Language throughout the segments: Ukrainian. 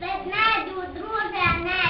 Ведмедю, друже, не.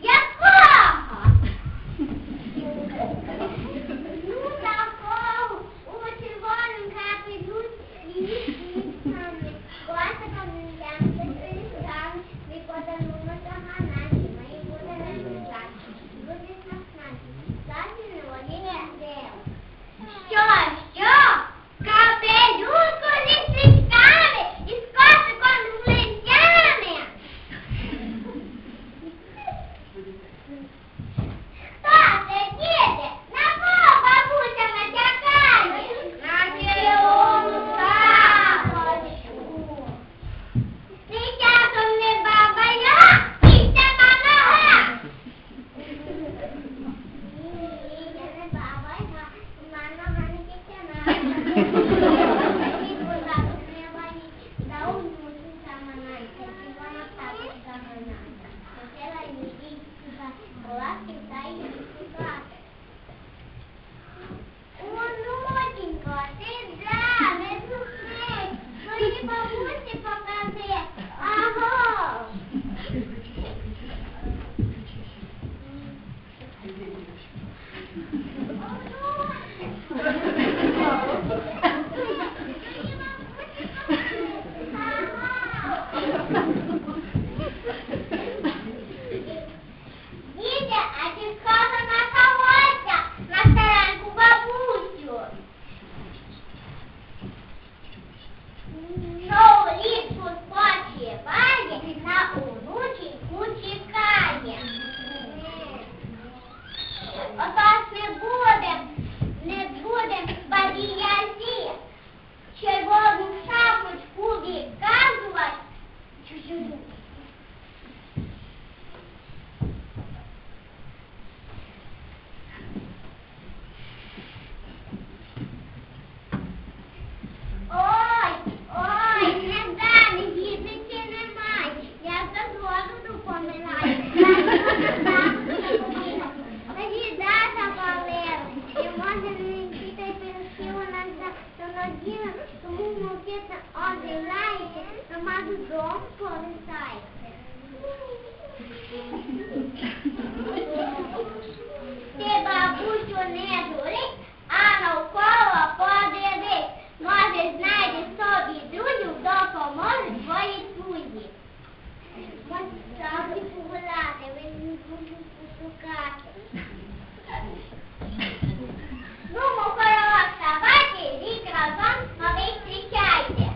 Якого? Ну, Україна, тому мовчите одивляйте, сама дом повертається. Ти бабусю не дури, а навколо подивись. Може, знайде собі друзів, допоможе твої друзі. Можете погуляти, ви не будете пошукати. Ну, Яка вам новий зустрічайте.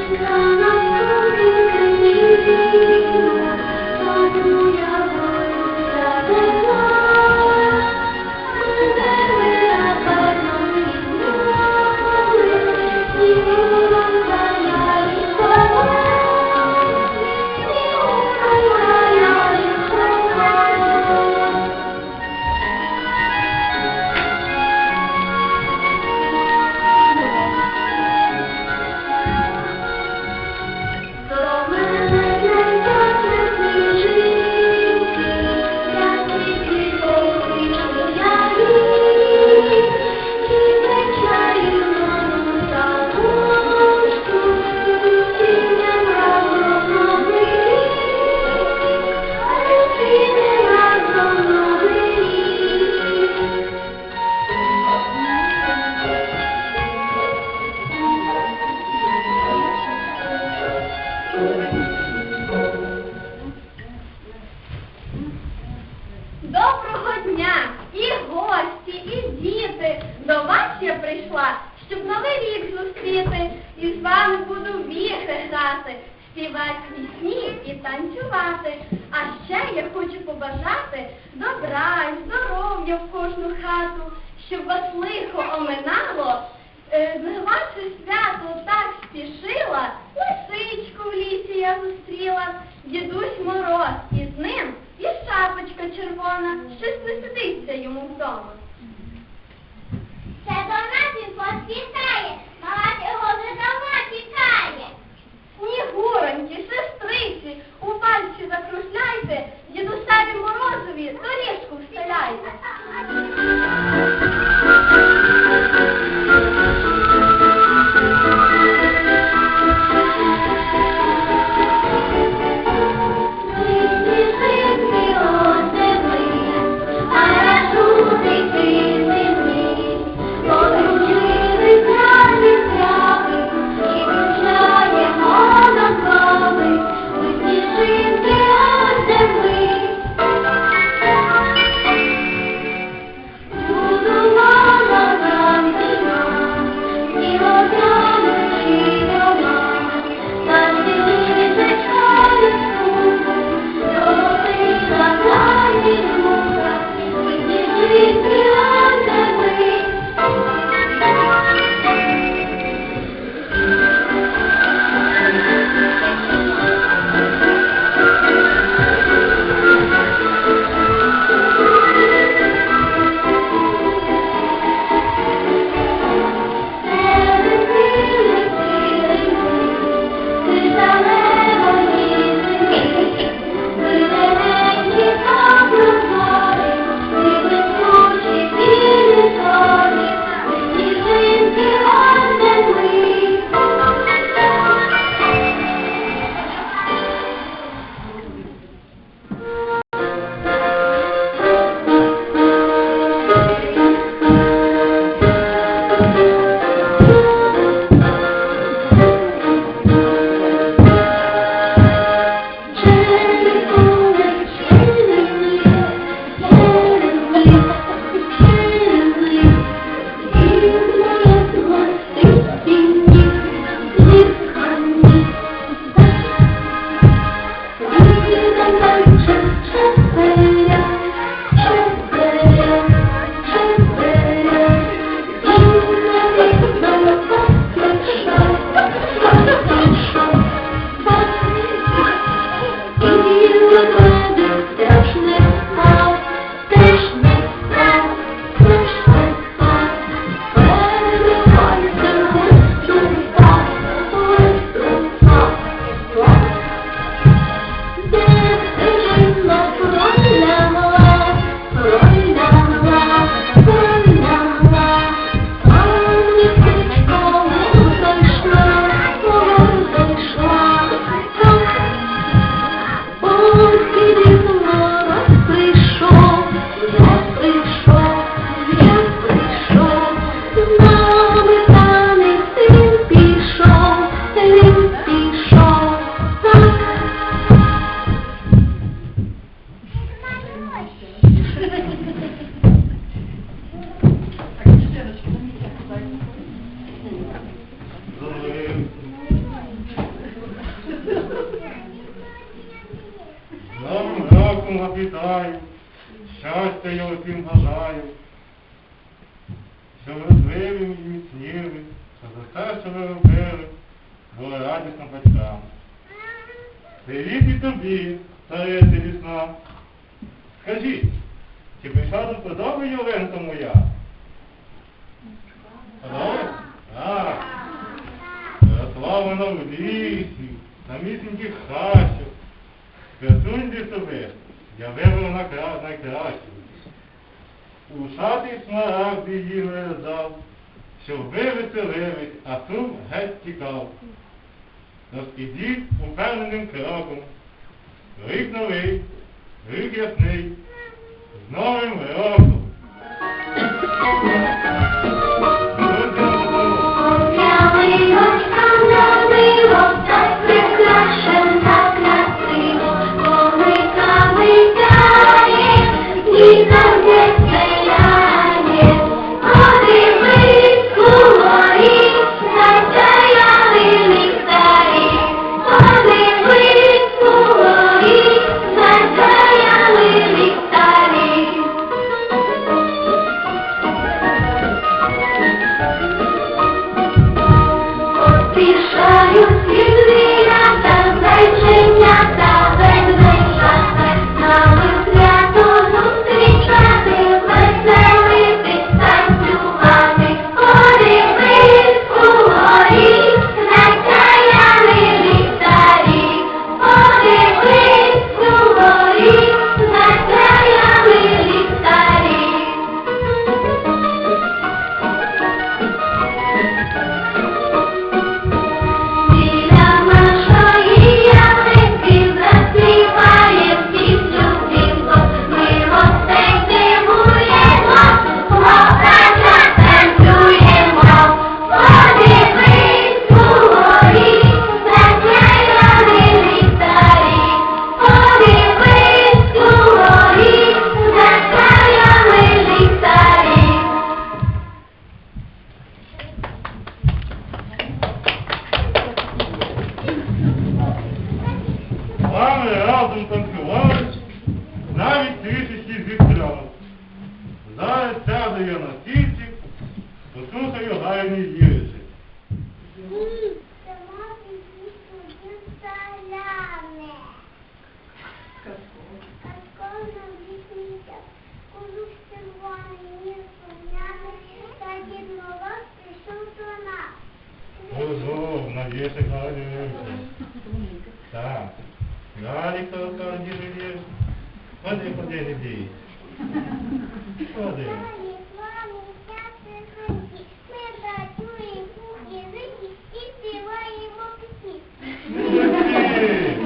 Thank you. Зустріла, дідусь мороз із ним, і шапочка червона, щось не сидиться йому вдома. Це до нас він поспітає, мала його вже давно тікає. Снігуроньки, сестриці, у пальці закружляйте, дідусеві морозові доріжку встеляйте. Вона на місіньких хащах. Красуньте собі, я вибрав на кра- найкращу. Ушатий смарагд її вирізав, щоб ви веселились, а сум геть тікав. Тож ідіть упевненим кроком. Рік новий, рік ясний, з Новим роком! Тяти, синки, ми працюємо у язики і співаємо пісні. Молодці!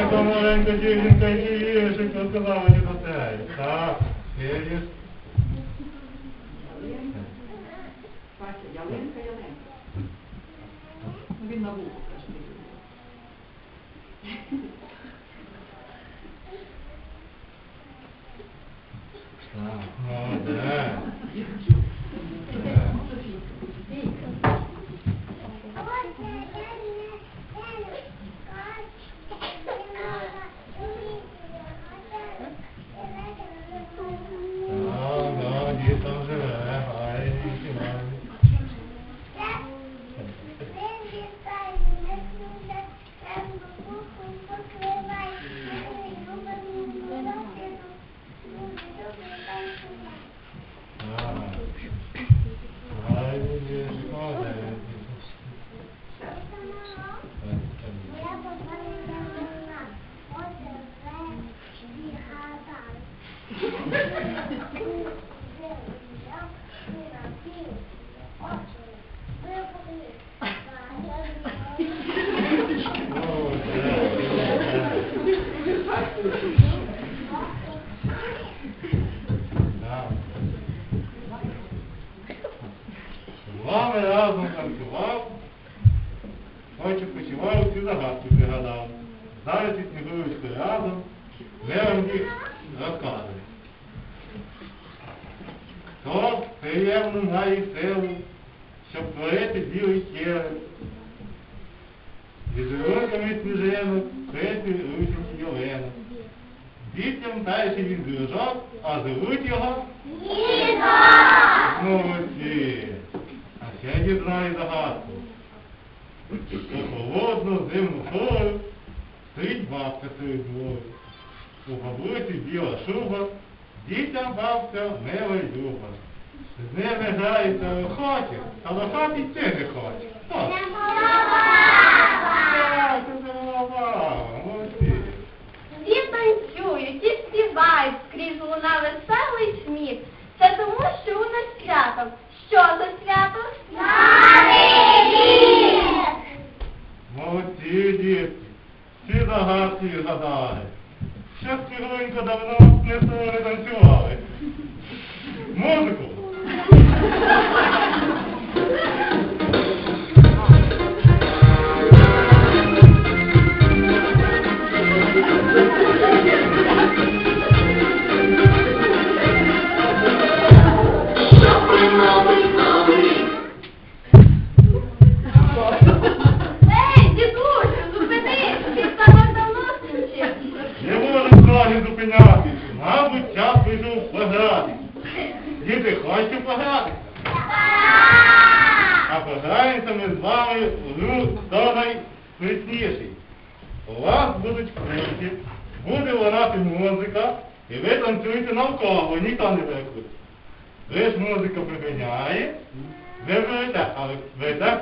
Яка маленька дівчинка і віршик розказала мені до тебе. Так, ще Ну, Він на вухо каже. не любить. Так, молодець. Ось вами разом танцював, очі почував, всі загадки пригадав. Зараз і снігуючки разом, їх розказуємо. Хто приємно має силу, щоб творити білий тіло, візерунками сніжинок, крити ручить ялинок. Дітям перший він дружок, а зовуть його Молодці. А ще загадку. У холодну зимну пору стоїть бабка серед двору. У бабусі біла шуба, дітям бабка мила й люба. З ними грається охоче, а лохати це не хоче. Так, це голова, молодці. Всі танцюють і співають, скрізь луна веселий сміх. Це тому, що у нас свято. Що за свято? Молодці, дітки, всі загадки згадали. Ще співонько давно не танцювали. Музику. Ей,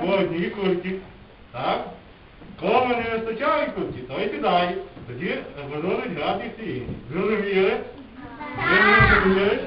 по одній кульці. Так? Кому не вистачає кульці, той кидає. Тоді будуть грати всі. Зрозуміли? Зрозуміли?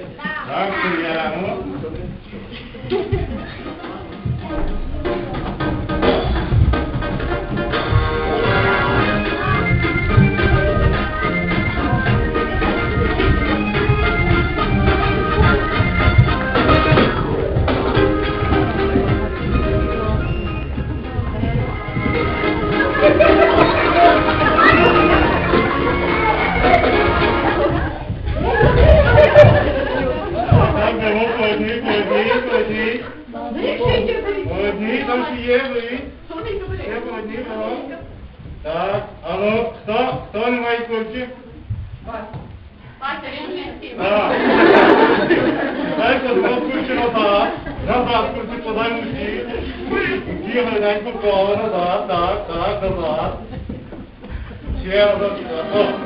Купа, назад, так, так, назад. Ще раз, так.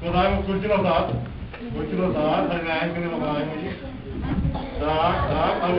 तो ना कुर्चीलो साथ कुर्चीलो साथ हर नायक ने मंगाए मुझे साथ साथ और